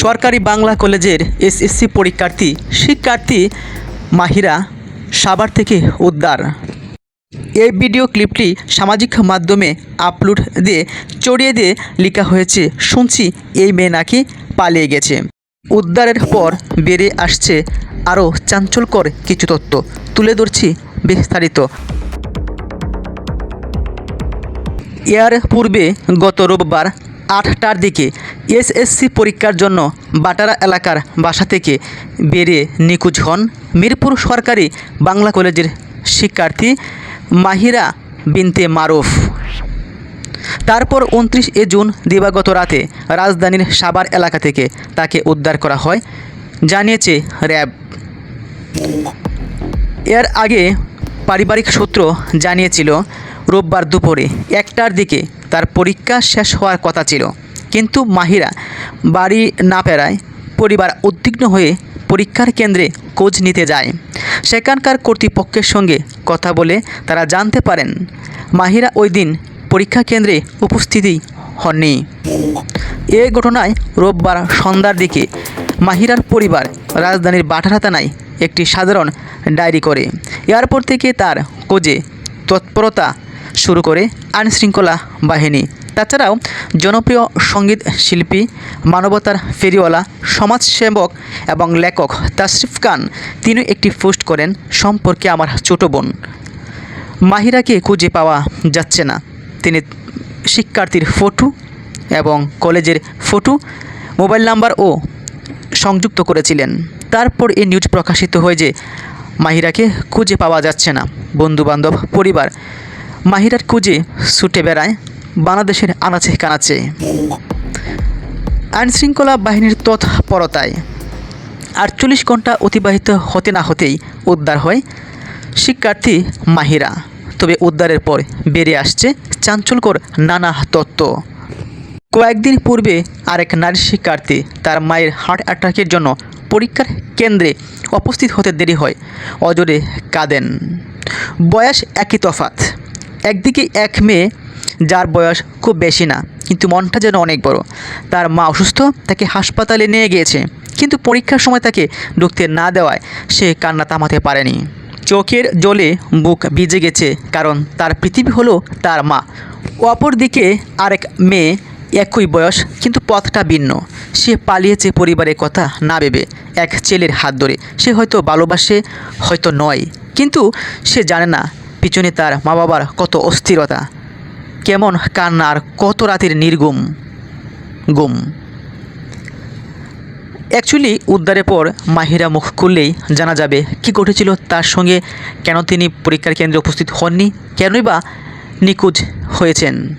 সরকারি বাংলা কলেজের এসএসসি পরীক্ষার্থী, শিক্ষার্থী মাহিরা সাভার থেকে উদ্ধার। এই ভিডিও ক্লিপটি সামাজিক মাধ্যমে আপলোড দিয়ে চড়িয়ে দিয়ে লেখা হয়েছে, শুনছি এই মেয়ে নাকি পালিয়ে গেছে। উদ্ধারের পর বেড়ে আসছে আরও চাঞ্চল্যকর কিছু তথ্য। তুলে ধরছি বিস্তারিত। এর পূর্বে গত রোববার আটটার দিকে এসএসসি পরীক্ষার জন্য বাটারা এলাকার বাসা থেকে বেরিয়ে নিখোঁজ হন মিরপুর সরকারি বাংলা কলেজের শিক্ষার্থী মাহিরা বিনতে মারুফ। তারপর উনত্রিশ এ জুন দিবাগত রাতে রাজধানীর সাভার এলাকা থেকে তাকে উদ্ধার করা হয়, জানিয়েছে র্যাব। এর আগে পারিবারিক সূত্র জানিয়েছিল, রোববার দুপুরে একটার দিকে তার পরীক্ষা শেষ হওয়ার কথা ছিল। কিন্তু মাহিরা বাড়ি না ফেরায় পরিবার উদ্বিগ্ন হয়ে পরীক্ষার কেন্দ্রে খোঁজ নিতে যায়। সেখানকার কর্তৃপক্ষের সঙ্গে কথা বলে তারা জানতে পারেন, মাহিরা ওই দিন পরীক্ষা কেন্দ্রে উপস্থিতি হননি। এ ঘটনায় রোববার সন্ধ্যার দিকে মাহিরার পরিবার রাজধানীর বাটারা থানায় একটি সাধারণ ডায়েরি করে। এয়ারপোর্ট থেকে তার খোঁজে তৎপরতা শুরু করে আইনশৃঙ্খলা বাহিনী। তাছাড়াও জনপ্রিয় সংগীত শিল্পী, মানবতার ফেরিওয়ালা, সমাজসেবক এবং লেখক তাশরিফ খান, তিনি একটি পোস্ট করেন, সম্পর্কে আমার ছোট বোন। মাহিরাকে খুঁজে পাওয়া যাচ্ছে না। তিনি শিক্ষার্থীর ফটো এবং কলেজের ফটো, মোবাইল নাম্বার ও সংযুক্ত করেছিলেন। তারপর এই নিউজ প্রকাশিত হয় যে, মাহিরাকে খুঁজে পাওয়া যাচ্ছে না। বন্ধুবান্ধব, পরিবার মাহিরার খুঁজে ছুটে বেড়ায় বাংলাদেশের আনাচে কানাচে। আইনশৃঙ্খলা বাহিনীর তৎপরতায় আটচল্লিশ ঘণ্টা অতিবাহিত হতে না হতেই উদ্ধার হয় শিক্ষার্থী মাহিরা। তবে উদ্ধারের পর বেরিয়ে আসছে চাঞ্চল্যকর নানা তত্ত্ব। কয়েকদিন পূর্বে আরেক নারী শিক্ষার্থী তার মায়ের হার্ট অ্যাটাকের জন্য পরীক্ষার কেন্দ্রে উপস্থিত হতে দেরি হয়, অজরে কাঁদেন। বয়স একই তফাত একদিকে এক মেয়ে যার বয়স খুব বেশি না, কিন্তু মনটা যেন অনেক বড়। তার মা অসুস্থ, তাকে হাসপাতালে নিয়ে গিয়েছে, কিন্তু পরীক্ষার সময় তাকে ঢুকতে না দেওয়ায় সে কান্না থামাতে পারেনি। চোখের জলে বুক ভিজে গেছে, কারণ তার পৃথিবী হলো তার মা। অপরদিকে আরেক মেয়ে একই বয়স, কিন্তু পথটা ভিন্ন। সে পালিয়েছে পরিবারের কথা না ভেবে, এক ছেলের হাত ধরে। সে হয়তো ভালোবাসে, হয়তো নয়, কিন্তু সে জানে না পিছনে তার মা বাবার কত অস্থিরতা। কেমন কান্নার, কত রাতের নির্গুম, গুম। অ্যাকচুয়ালি উদ্ধারের পর মাহিরা মুখ খুললেই জানা যাবে কি ঘটেছিল। তার সঙ্গে কেন তিনি পরীক্ষার কেন্দ্রে উপস্থিত হননি? কেনই বা নিখোঁজ হয়েছেন?